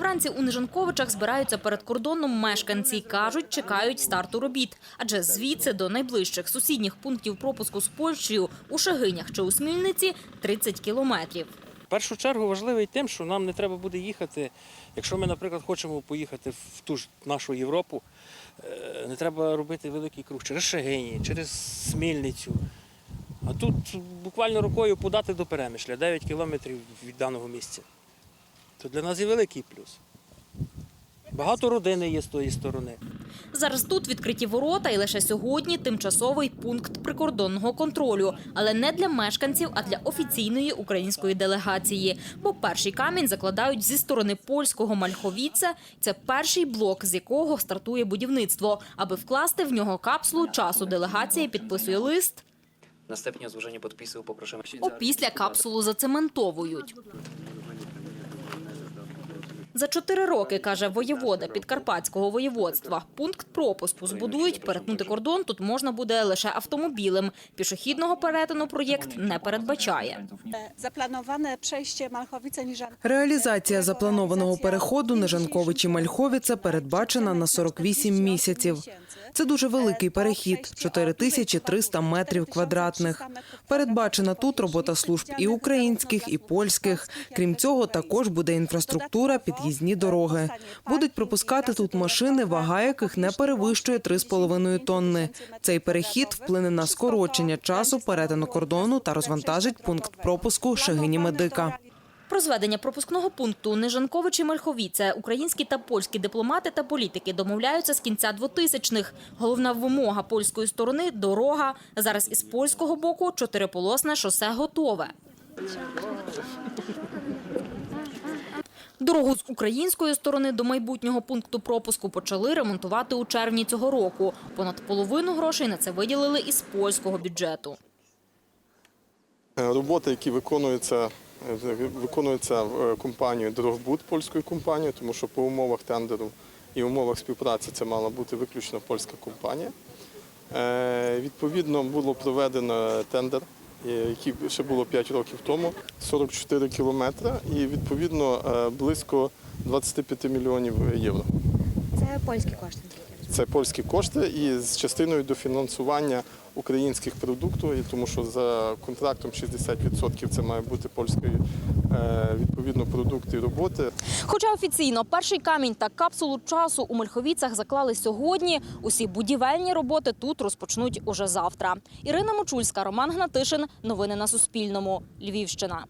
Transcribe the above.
Вранці у Нежанковичах збираються перед кордоном мешканці. Кажуть, чекають старту робіт. Адже звідси до найближчих сусідніх пунктів пропуску з Польщею у Шагинях чи у Смільниці 30 кілометрів. В першу чергу важливий тим, що нам не треба буде їхати. Якщо ми, наприклад, хочемо поїхати в ту ж нашу Європу, е, не треба робити великий круг через Шегині, через Смільницю. А тут буквально рукою подати до перемишля 9 кілометрів від даного місця. То для нас є великий плюс. Багато родини є з тої сторони. Зараз тут відкриті ворота і лише сьогодні тимчасовий пункт прикордонного контролю, але не для мешканців, а для офіційної української делегації. Бо перший камінь закладають зі сторони польського Мальховіце. Це перший блок, з якого стартує будівництво. Аби вкласти в нього капсулу часу, делегація підписує лист. Następnie o złożenie podpisu poprosimy Опісля капсулу зацементовують. За чотири роки, каже воєвода Підкарпатського воєводства, пункт пропуску збудують. Перетнути кордон тут можна буде лише автомобілем. Пішохідного перетину проєкт не передбачає. Заплановане przejście Malchowice-Niżan. Реалізація запланованого переходу Нежанковичі Мальховіце передбачена на 48 місяців. Це дуже великий перехід 4300 метрів квадратних. Передбачена тут робота служб і українських, і польських. Крім цього, також буде інфраструктура, під'їзні дороги. Будуть пропускати тут машини, вага яких не перевищує 3,5 тонни. Цей перехід вплине на скорочення часу перетину кордону та розвантажить пункт пропуску Шагині Медика. Про зведення пропускного пункту Нежанкович і Мальховіце українські та польські дипломати та політики домовляються з кінця 2000-х. Головна вимога польської сторони – дорога. Зараз із польського боку чотириполосне шосе готове. Дорогу з української сторони до майбутнього пункту пропуску почали ремонтувати у червні цього року. Понад половину грошей на це виділили із польського бюджету. Е, Роботи, які виконуються, виконуються е, компанією Дорогбуд, польською компанією, тому що по умовах тендеру і умовах співпраці це мала бути виключно польська компанія. Е, Відповідно, було проведено тендер, е, який ще було 5 років тому, 44 кілометри, і відповідно близько 25 мільйонів євро. Це польські кошти. Це польські кошти і з частиною дофінансування українських продуктів, тому що за контрактом 60% це має бути польської е, відповідно продукти і роботи. Хоча офіційно перший камінь та капсулу часу у Мельховіцях заклали сьогодні, усі будівельні роботи тут розпочнуть уже завтра. Ірина Мочульська, Роман Гнатишин. Новини на Суспільному. Львівщина.